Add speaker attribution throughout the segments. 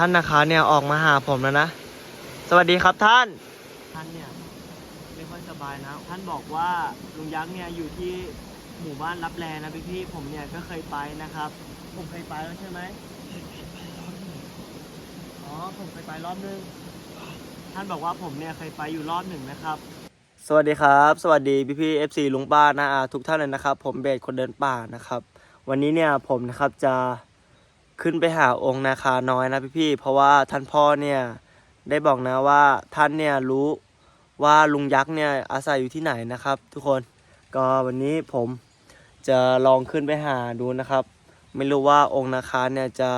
Speaker 1: ท่านนะคะเนี่ยออกมาหาผมแล้วนะ สวัสดีครับท่าน ท่านเนี่ยไม่ค่อยสบายนะ ท่านบอกว่าลุงยักษ์เนี่ยอยู่ที่หมู่บ้านรับแลนะพี่พี่ๆผมเนี่ยก็เคยไปนะครับ ผมเคยไปแล้วใช่ไหมอ๋อผมเคยไปรอบนึง ท่านบอกว่าผมเนี่ยเคยไปอยู่รอบหนึ่งนะครับ สวัสดีครับ สวัสดีพี่พี่เอฟซีลุงป้านะอาทุกท่านเลยนะครับ ผมเบสคนเดินป่านะครับ วันนี้เนี่ยผมนะครับจะ ขึ้นไปหาองค์นาคาน้อยนะพี่ๆเพราะว่าท่านพ่อเนี่ยได้บอกนะว่าท่านเนี่ยรู้ว่าลุงยักษ์เนี่ยอาศัยอยู่ที่ไหนนะครับ ทุกคนก็วันนี้ผมจะลองขึ้นไปหาดูนะครับ ไม่รู้ว่าองค์นาคาเนี่ยจะ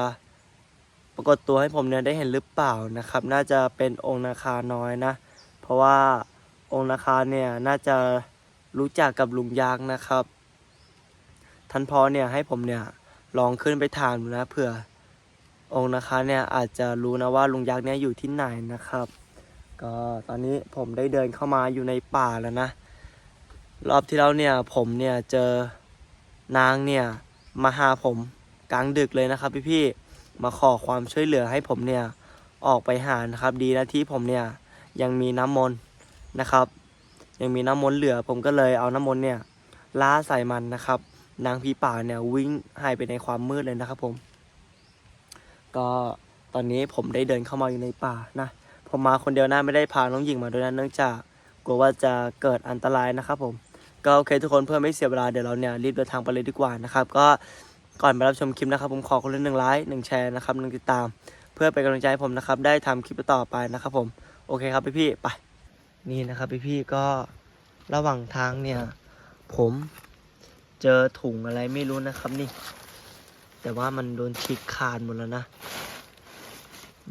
Speaker 1: ปรากฏตัวให้ผมเนี่ยได้เห็นหรือเปล่านะครับ น่าจะเป็นองค์นาคาน้อยนะ เพราะว่าองค์นาคาเนี่ยน่าจะรู้จักกับลุงยักษ์นะครับ ท่านพ่อเนี่ยให้ผมเนี่ย ลองขึ้นไปถามดูนะเผื่อองค์นาคาเนี่ยอาจจะรู้นะว่าลุงยักษ์เนี่ยอยู่ที่ไหนนะครับ ก็ตอนนี้ผมได้เดินเข้ามาอยู่ในป่าแล้วนะ รอบที่แล้วเนี่ยผมเนี่ยเจอนางเนี่ยมาหาผมกลางดึกเลยนะครับ พี่ๆมาขอความช่วยเหลือให้ผมเนี่ยออกไปหานะครับดีนะที่ผมเนี่ยยังมีน้ำมนต์นะครับ ยังมีน้ำมนต์เหลือ ผมก็เลยเอาน้ำมนต์เนี่ยล้าใส่มันนะครับ นางผีป่าเนี่ยวิ่งหายไปในความมืดเลยนะครับผม ก็ตอนนี้ผมได้เดินเข้ามาอยู่ในป่านะ ผมมาคนเดียวนะไม่ได้พาน้องหญิงมาด้วยนะเนื่องจากกลัวว่าจะเกิดอันตรายนะครับผม ก็โอเคทุกคนเพื่อไม่เสียเวลาเดี๋ยวเราเนี่ยรีบเดินทางไปเลยดีกว่านะครับ ก็ก่อนไปรับชมคลิปนะครับ ผมขอคนละหนึ่งไลค์หนึ่งแชร์นะครับหนึ่งติดตาม เพื่อเป็นกำลังใจให้ผมนะครับ ได้ทำคลิปต่อไปนะครับ ผมโอเคครับพี่ๆไปนี่นะครับพี่ๆก็ระหว่างทางเนี่ย ผม เจอถุงอะไรไม่รู้นะครับนี่ แต่ว่ามันโดนฉีกขาดหมดแล้วนะ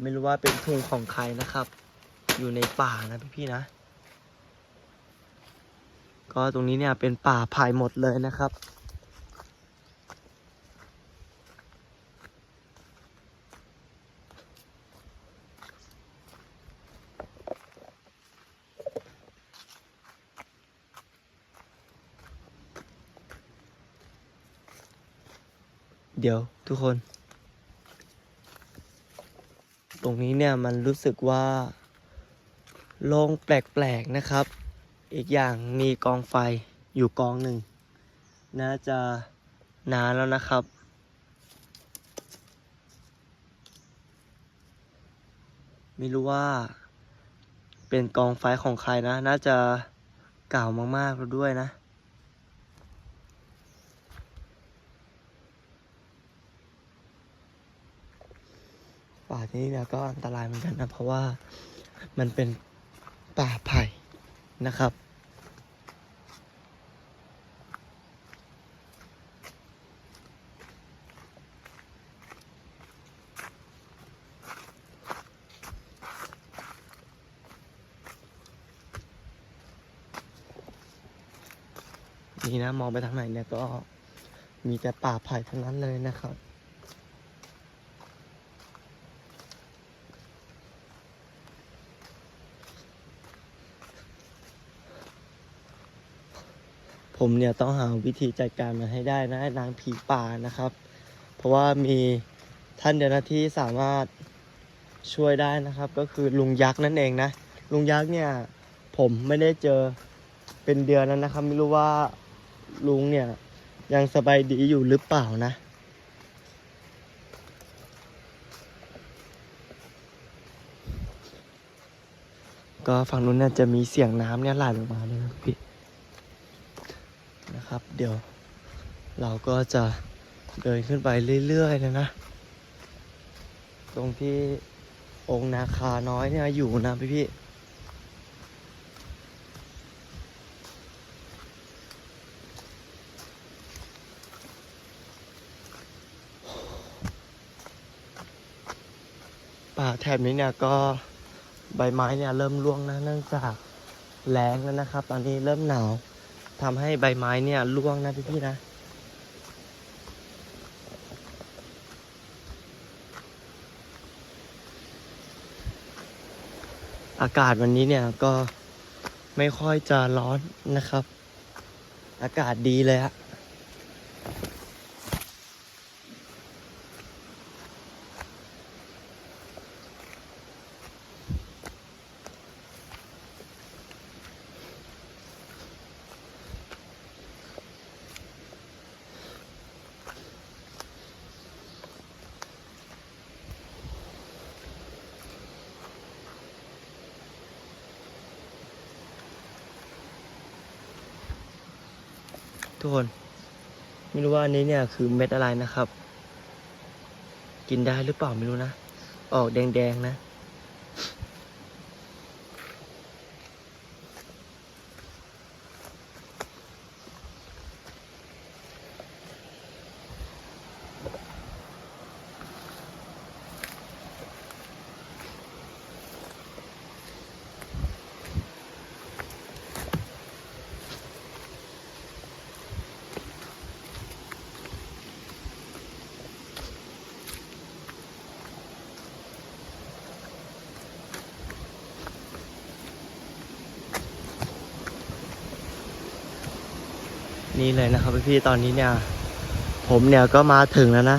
Speaker 1: ไม่รู้ว่าเป็นถุงของใครนะครับ อยู่ในป่านะพี่ๆนะ ก็ตรงนี้เนี่ยเป็นป่าพายหมดเลยนะครับ เดี๋ยวทุกคน ตรงนี้เนี่ยมันรู้สึกว่าโล่งแปลกๆนะครับ อีกอย่างมีกองไฟอยู่กองหนึ่ง น่าจะนานแล้วนะครับ ไม่รู้ว่า เป็นกองไฟของใครนะ น่าจะเก่ามากๆแล้วด้วยนะ ป่าที่นี่เนี่ยก็อันตรายเหมือนกันนะ เพราะว่ามันเป็นป่าไผ่นะครับ นี่นะ มองไปทางไหนเนี่ยก็มีแต่ป่าไผ่ทั้งนั้นเลยนะครับ ผมเนี่ยต้องหาวิธีจัดการมันให้ได้นะนางผีป่านะครับ เพราะว่ามีท่านเดียวนะที่สามารถช่วยได้นะครับ ก็คือลุงยักษ์นั่นเองนะ ลุงยักษ์เนี่ยผมไม่ได้เจอเป็นเดือนแล้วนะครับ ไม่รู้ว่าลุงเนี่ยยังสบายดีอยู่หรือเปล่านะก็ฝั่งนู้นเนี่ยจะมีเสียงน้ำเนี่ยไหลลงมาเลยนะพี่ นะครับ เดี๋ยวเราก็จะเดินขึ้นไปเรื่อยๆเลยนะ ตรงที่องค์นาคาน้อยเนี่ยอยู่นะพี่พี่ป่าแถบนี้เนี่ยก็ใบไม้เนี่ยเริ่มร่วงนะเนื่องจากแรงแล้วนะครับ ตอนนี้เริ่มหนาว ทำให้ใบไม้เนี่ยร่วงนะพี่พี่ๆนะอากาศวันนี้เนี่ยก็ไม่ค่อยจะร้อนนะครับ อากาศดีเลยฮะ ทุกคน ไม่รู้ว่าอันนี้เนี่ยคือเม็ดอะไรนะครับ กินได้หรือเปล่าไม่รู้นะ ออกแดงๆนะ นี่เลยนะครับพี่ๆตอนนี้เนี่ย ผมเนี่ยก็มาถึงแล้วนะ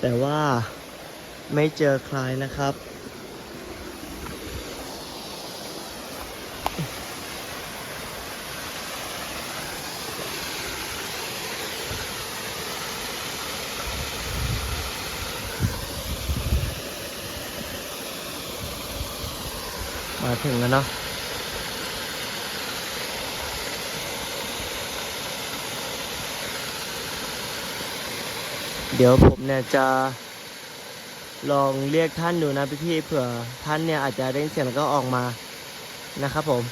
Speaker 1: แต่ว่าไม่เจอใครนะครับมาถึงแล้วเนาะ เดี๋ยวผมเนี่ยจะลองเรียกท่านดูนะพี่ๆเผื่อท่านเนี่ยอาจจะได้ยินเสียงแล้วก็ออกมานะครับผม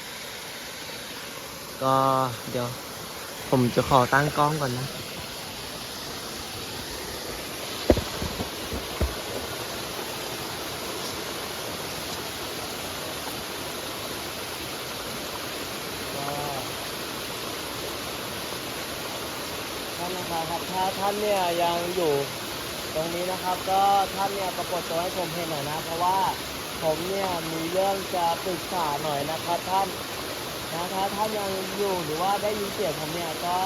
Speaker 1: ก็เดี๋ยว ผมจะขอตั้งกล้องก่อนนะ ท่านนะครับถ้าท่านเนี่ยยังอยู่ตรงนี้นะครับ ก็ท่านเนี่ยปรากฏตัวให้ผมเห็นหน่อยนะ เพราะว่าผมเนี่ยมีเรื่องจะปรึกษาหน่อยนะครับท่านนะถ้าท่านยังอยู่หรือว่าได้ยินเสียงผมเนี่ยก็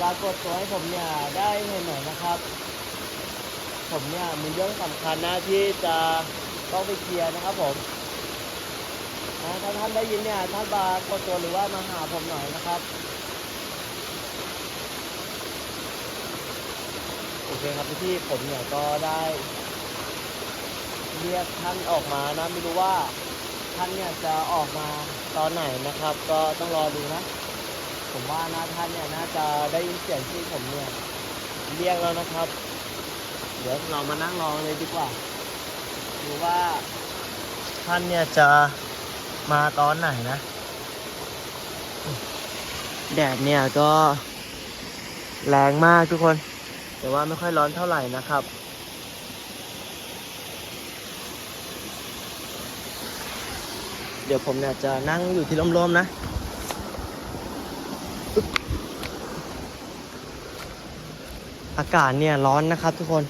Speaker 1: ปรากฏตัวให้ผมเนี่ยได้เห็นหน่อยนะครับ ผมเนี่ยมีเรื่องสำคัญนะที่จะต้องไปเคลียร์นะครับผมนะถ้าท่านได้ยินเนี่ยท่านปรากฏตัวหรือว่ามาหาผมหน่อยนะครับ โอเคครับพี่พี่ผมเนี่ยก็ได้เรียกท่านออกมานะไม่รู้ว่าท่านเนี่ยจะออกมาตอนไหนนะครับ ก็ต้องรอดูนะ ผมว่านะท่านเนี่ยน่าจะได้ยินเสียงที่ผมเนี่ยเรียกแล้วนะครับ เดี๋ยวเรามานั่งรอเลยดีกว่าดูว่าท่านเนี่ยจะมาตอนไหนนะ แดดเนี่ยก็แรงมากทุกคน แต่ว่าไม่ค่อยร้อนเท่าไหร่นะครับ เดี๋ยวผมเนี่ยจะนั่งอยู่ที่ร่มๆนะอากาศเนี่ยร้อนนะครับทุกคน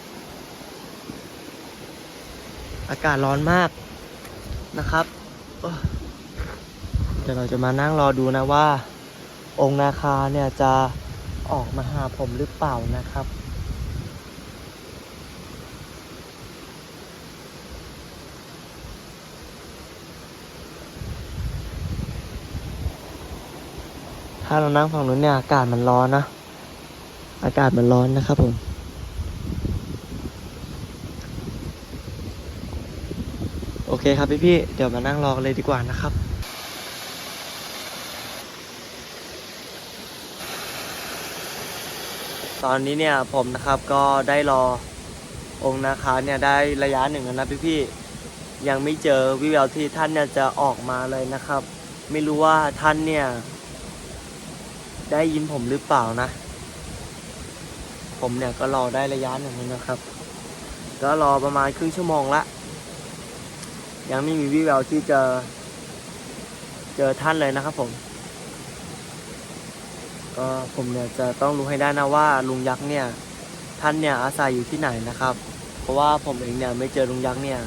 Speaker 1: อากาศร้อนมากนะครับเดี๋ยวเราจะมานั่งรอดูนะว่า องค์นาคาเนี่ยจะออกมาหาผมหรือเปล่านะครับ ถ้าเรานั่งฝั่งนู้นเนี่ยอากาศมันร้อนนะ อากาศมันร้อนนะครับผม โอเคครับพี่พี่เดี๋ยวมานั่งรอกันเลยดีกว่านะครับตอนนี้เนี่ยผมนะครับก็ได้รอองค์นาคาเนี่ยได้ระยะหนึ่งแล้วนะพี่พี่ยังไม่เจอวิแววที่ท่านเนี่ยจะออกมาเลยนะครับ ไม่รู้ว่าท่านเนี่ย ได้ยินผมหรือเปล่านะ ผมเนี่ยก็รอได้ระยะหนึ่งนะครับ ก็รอประมาณครึ่งชั่วโมงละ ยังไม่มีวิแววที่จะเจอท่านเลยนะครับผม ก็ผมเนี่ยจะต้องรู้ให้ได้นะว่าลุงยักษ์เนี่ยท่านเนี่ยอาศัยอยู่ที่ไหนนะครับ เพราะว่าผมเองเนี่ยไม่เจอลุงยักษ์เนี่ย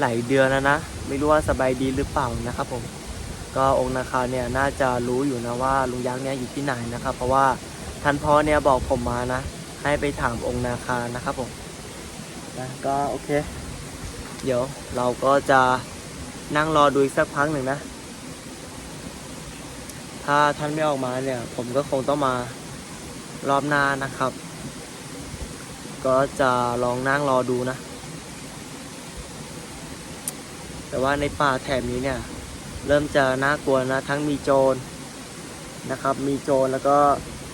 Speaker 1: หลายเดือนแล้วนะ ไม่รู้ว่าสบายดีหรือเปล่านะครับผม ก็องค์นาคาเนี่ยน่าจะรู้อยู่นะว่าลุงยักษ์เนี่ยอยู่ที่ไหนนะครับ เพราะว่าท่านพ่อเนี่ยบอกผมมานะ ให้ไปถามองค์นาคานะครับผมนะก็โอเค เดี๋ยวเราก็จะนั่งรอดูอีกสักพักหนึ่งนะ ถ้าท่านไม่ออกมาเนี่ย ผมก็คงต้องมารอบหน้านะครับ ก็จะลองนั่งรอดูนะ แต่ว่าในป่าแถบนี้เนี่ย เริ่มจะน่ากลัวนะ ทั้งมีโจรนะครับ มีโจรแล้วก็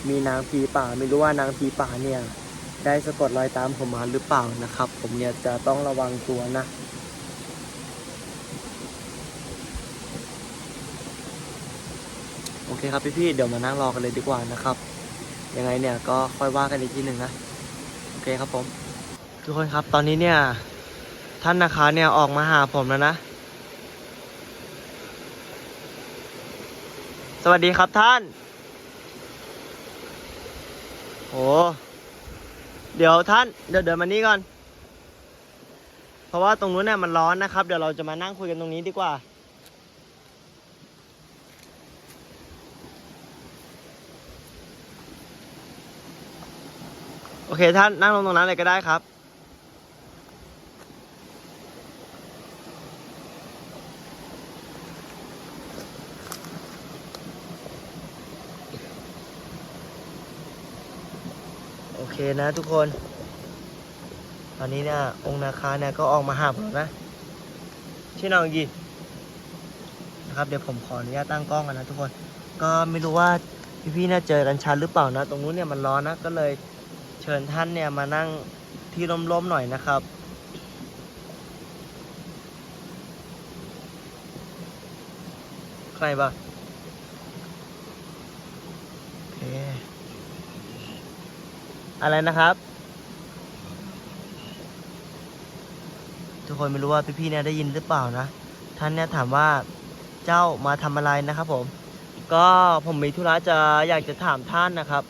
Speaker 1: มีนางผีป่า ไม่รู้ว่านางผีป่าเนี่ยได้สะกดรอยตามผมมาหรือเปล่านะครับ ผมเนี่ยจะต้องระวังตัวนะโอเคครับพี่ๆเดี๋ยวมานั่งรอกันเลยดีกว่านะครับ ยังไงเนี่ยก็ค่อยว่ากันอีกทีหนึ่งนะโอเคครับผม ทุกคนครับตอนนี้เนี่ยท่านนะคะเนี่ยออกมาหาผมแล้วนะ วัสดีครับท่าน โอ้เดี๋ยวท่าน เดี๋ยวเดินมานี่ก่อน เพราะว่าตรงนู้นเนี่ยมันร้อนนะครับ เดี๋ยวเราจะมานั่งคุยกันตรงนี้ดีกว่า โอเคท่านนั่งลงตรงนั้นเลยก็ได้ครับ โอเค นะทุกคน ตอนนี้เนี่ยองค์นาคาเนี่ยก็ออกมาหาผมแล้วนะชื่อน้องยีนะครับเดี๋ยวผมขออนุญาตตั้งกล้องกันนะทุกคน ก็ไม่รู้ว่าพี่ๆเนี่ยเจอกันชันหรือเปล่านะ ตรงนู้นเนี่ยมันร้อนนะก็เลยเชิญท่านเนี่ยมานั่งที่ร่มๆหน่อยนะครับใครบ้างโอเค อะไรนะครับ ทุกคนไม่รู้ว่าพี่ๆเนี่ยได้ยินหรือเปล่านะ ท่านเนี่ยถามว่าเจ้ามาทำอะไรนะครับผม ก็ผมมีธุระจะอยากจะถามท่านนะครับ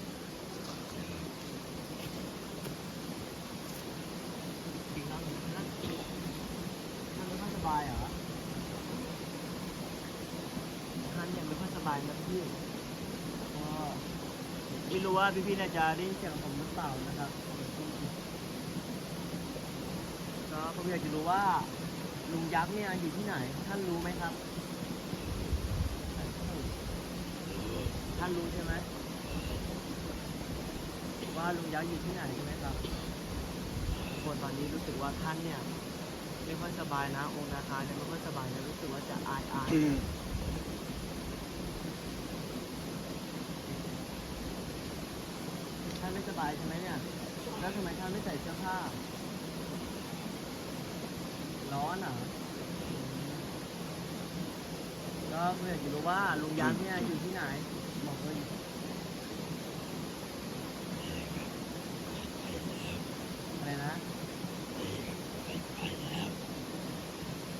Speaker 1: จริงแล้วท่านท่านไม่ค่อยสบายเหรอท่านยังไม่ค่อยสบายนะพี่ก็ ไม่รู้ว่าพี่ๆน่าจะได้นเสียงผมหรือเปล่านะครับก็ผมอยากจะรู้ว่าลุงยักษ์เนี่ยอยู่ที่ไหน ท่านรู้ไหมครับ ท่านรู้ใช่ไหมว่าลุงยักษ์อยู่ที่ไหนใช่ไหมครับคนตอนนี้รู้สึกว่าท่านเนี่ยไม่ค่อยสบายนะองค์นาคาเนี่ยไม่ค่อยสบายนะรู้สึกว่าจะอายอายานไม่สบายใช่ไหมเนี่ย แล้วทำไมท่านไม่ใส่เสื้อผ้า ร้อนเหรอะ ก็เพื่อจะรู้ว่าลุงยันเนี่ยอยู่ที่ไหน บอกเลยอะไรนะ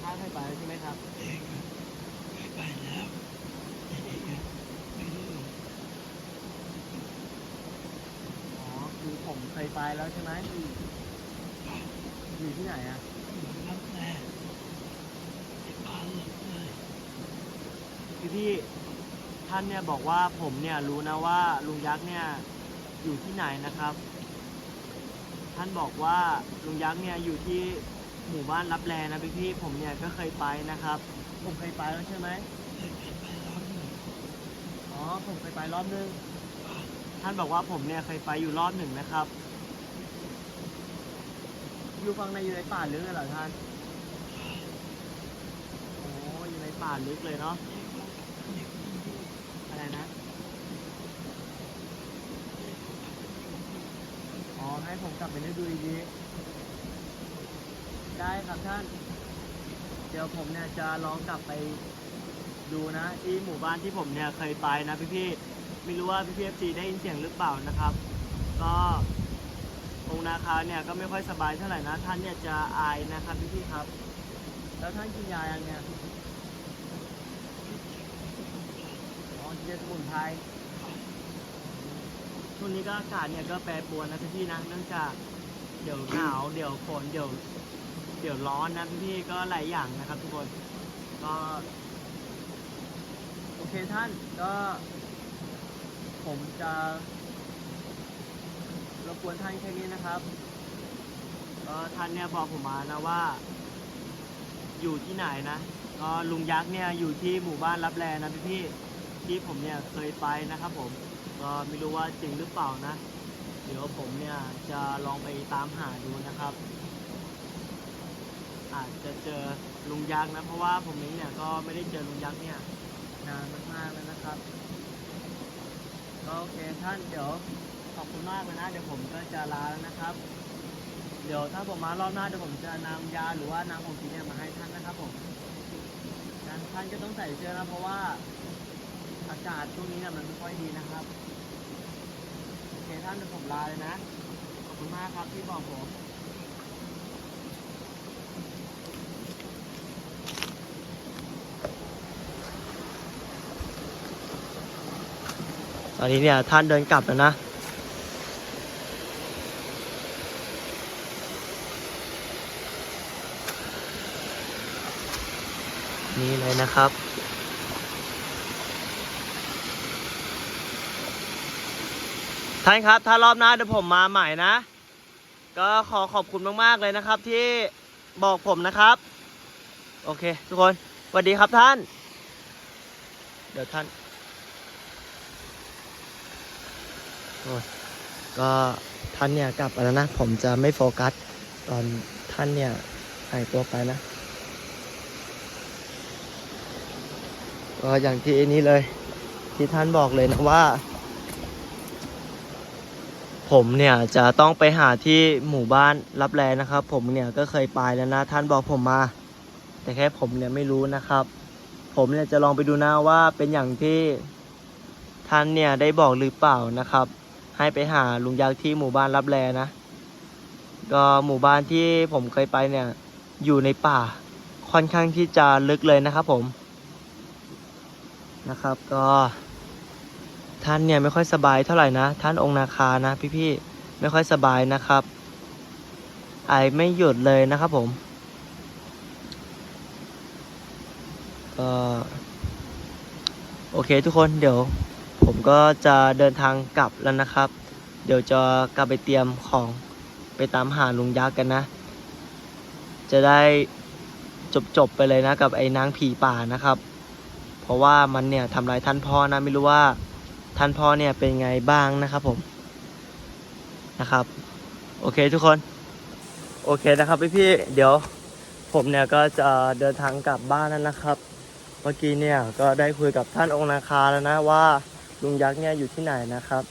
Speaker 1: ท่านให้ไปแล้วใช่ไหมครับ อ๋อ คือผมเคยไป แล้วใช่ไหมอยู่ที่ไหนอะพี่พี่ท่านเนี่ยบอกว่าผมเนี่ยรู้นะว่าลุงยักษ์เนี่ยอยู่ที่ไหนนะครับ ท่านบอกว่าลุงยักษ์เนี่ยอยู่ที่หมู่บ้านรับแลนะพี่พี่ผมเนี่ยก็เคยไปนะครับ ผมเคยไปแล้วใช่ไหมอ๋อผมเคยไปรอบนึง ท่านบอกว่าผมเนี่ยเคยไปอยู่รอบหนึ่งนะครับ อยู่ฝั่งในอยู่ในป่าลึกเลยเหรอท่าน โอ้อยู่ในป่าลึกเลยเนาะ อะไรนะ อ๋อให้ผมกลับไปนึกดูดีๆได้ครับท่าน เดี๋ยวผมเนี่ยจะลองกลับไปดูนะที่หมู่บ้านที่ผมเนี่ยเคยไปนะพี่ๆ ไม่รู้ว่าพี่พีเอฟซีได้ยินเสียงหรือเปล่านะครับ ก็ งนาคาเนี่ยก็ไม่ค่อยสบายเท่าไหร่นะ ท่านเนี่ยจะอายนะครับพี่ๆครับ แล้วท่านกินยาอยังเนี่ยอ๋อเจสมุนไพรช่วงนี้ก็อากาศเนี่ยก็แปรปรวนนะพี่ๆนะเนื่องจากเดี๋ยวหนาวเดี๋ยวฝนเดี๋ยวเดี๋ยวร้อนนะพี่ๆก็หลายอย่างนะครับทุกคนก็โอเคท่านก็ ผมจะ รบกวนท่านแค่นี้นะครับก็ท่านเนี่ยบอกผมมานะว่า อยู่ที่ไหนนะก็ลุงยักษ์เนี่ยอยู่ที่หมู่บ้านรับแลนะพี่พี่ๆที่ผมเนี่ยเคยไปนะครับ ผมก็ไม่รู้ว่าจริงหรือเปล่านะ เดี๋ยวผมเนี่ยจะลองไปตามหาดูนะครับ อาจจะเจอลุงยักษ์นะ เพราะว่าผมนี้เนี่ยก็ไม่ได้เจอลุงยักษ์เนี่ยนานมากๆแล้วนะครับก็โอเคท่านเดี๋ยว ขอบคุณมากเลยนะ เดี๋ยวผมก็จะลาแล้วนะครับ เดี๋ยวถ้าผมมารอบหน้าเดี๋ยวผมจะนำยาหรือว่าน้ำของกินเนี่ยมาให้ท่านนะครับผมท่านท่านก็ต้องใส่เสื้อนะเพราะว่าอากาศช่วงนี้เนี่ยมันไม่ค่อยดีนะครับโอเคท่านเดี๋ยวผมลาเลยนะ ขอบคุณมากครับที่บอกผมตอนนี้เนี่ยท่านเดินกลับแล้วนะ นี่เลยนะครับ ท่านครับถ้ารอบหน้าเดี๋ยวผมมาใหม่นะ ก็ขอขอบคุณมากๆเลยนะครับ ที่บอกผมนะครับ โอเค ทุกคนสวัสดีครับท่าน เดี๋ยวท่านก็ท่านเนี่ยกลับแล้วนะ ผมจะไม่โฟกัส ตอนท่านเนี่ยหายตัวไปนะ ก็อย่างที่นี้เลย ที่ท่านบอกเลยนะว่า ผมเนี่ยจะต้องไปหาที่หมู่บ้านรับแลนะครับ ผมเนี่ยก็เคยไปแล้วนะท่านบอกผมมา แต่แค่ผมเนี่ยไม่รู้นะครับ ผมเนี่ยจะลองไปดูนะว่าเป็นอย่างที่ท่านเนี่ยได้บอกหรือเปล่านะครับ ให้ไปหาลุงยักษ์ที่หมู่บ้านรับแลนะ ก็หมู่บ้านที่ผมเคยไปเนี่ยอยู่ในป่าค่อนข้างที่จะลึกเลยนะครับผม นะครับ ก็ท่านเนี่ยไม่ค่อยสบายเท่าไหร่นะ ท่านองค์นาคานะพี่ๆไม่ค่อยสบายนะครับ ไอไม่หยุดเลยนะครับผม ก็โอเคทุกคนเดี๋ยวผมก็จะเดินทางกลับแล้วนะครับ เดี๋ยวจะกลับไปเตรียมของไปตามหาลุงยักษ์กันนะ จะได้จบๆไปเลยนะกับไอ้นางผีป่านะครับ เพราะว่ามันเนี่ยทำลายท่านพ่อนะไม่รู้ว่าท่านพ่อเนี่ยเป็นไงบ้างนะครับผมนะครับ โอเคทุกคน โอเคนะครับพี่พี่เดี๋ยวผมเนี่ยก็จะเดินทางกลับบ้านแล้วนะครับ เมื่อกี้เนี่ยก็ได้คุยกับท่านองค์นาคาแล้วนะว่าลุงยักษ์เนี่ยอยู่ที่ไหนนะครับ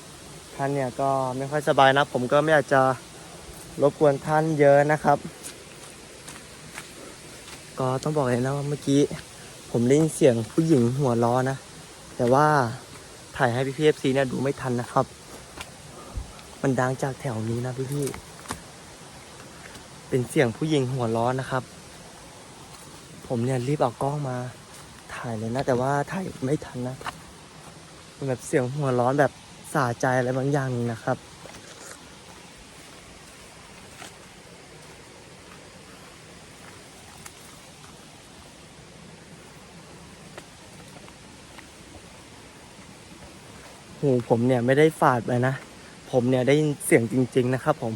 Speaker 1: ท่านเนี่ยก็ไม่ค่อยสบายนะ ผมก็ไม่อยากจะรบกวนท่านเยอะนะครับ ก็ต้องบอกเลยนะว่าเมื่อกี้ ผมได้ยินเสียงผู้หญิงหัวล้อนะ แต่ว่าถ่ายให้พี่พีเอฟซีเนี่ยดูไม่ทันนะครับ มันดังจากแถวนี้นะพี่พี่ เป็นเสียงผู้หญิงหัวล้อนะครับ ผมเนี่ยรีบเอากล้องมา ถ่ายเลยนะ แต่ว่าถ่ายไม่ทันนะนแบบเสียงหัวร้อนแบบสาใจอะไรบางอย่างนะครับ หูผมเนี่ยไม่ได้ฝาดไปนะ ผมเนี่ยได้ยินเสียงจริง ๆ นะครับผม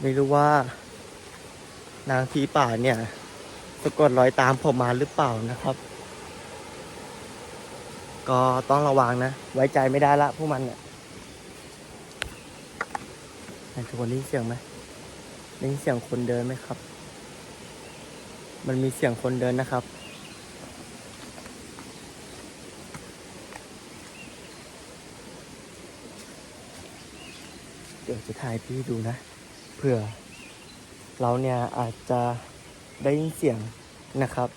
Speaker 1: ไม่รู้ว่านางผีป่าเนี่ยสะกดรอยตามผมมาหรือเปล่านะครับ ก็ต้องระวังนะ ไว้ใจไม่ได้ละพวกมันเนี่ย ไหนทุกคนได้ยินเสียงไหมได้ยินเสียงคนเดินไหมครับ มันมีเสียงคนเดินนะครับ เดี๋ยวจะถ่ายพี่ดูนะ เผื่อ เราเนี่ยอาจจะได้ยินเสียงนะครับ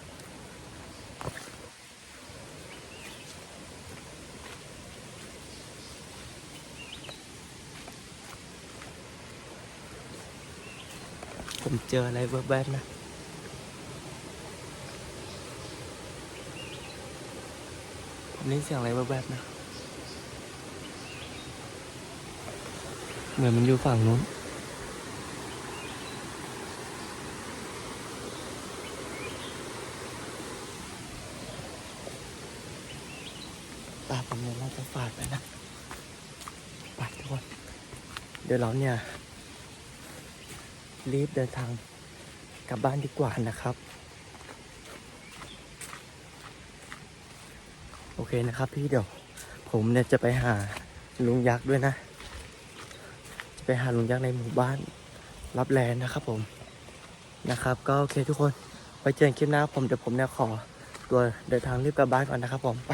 Speaker 1: ผมเจออะไรแวบๆนะ ผมได้ยินเสียงอะไรแวบๆนะ เหมือนมันอยู่ฝั่งนู้นตาผมเนี่ยน่าจะฝาดไปนะ ไปทุกคน เดี๋ยวเราเนี่ย รีบเดินทางกลับบ้านดีกว่านะครับ โอเคนะครับพี่เดี๋ยว ผมเนี่ยจะไปหาลุงยักษ์ด้วยนะ จะไปหาลุงยักษ์ในหมู่บ้านรับแลนะครับผมนะครับ ก็โอเคทุกคนไปเจอกันคลิปหน้าผมเดี๋ยวผมเนี่ยขอตัวเดินทางรีบกลับบ้านก่อนนะครับผมไป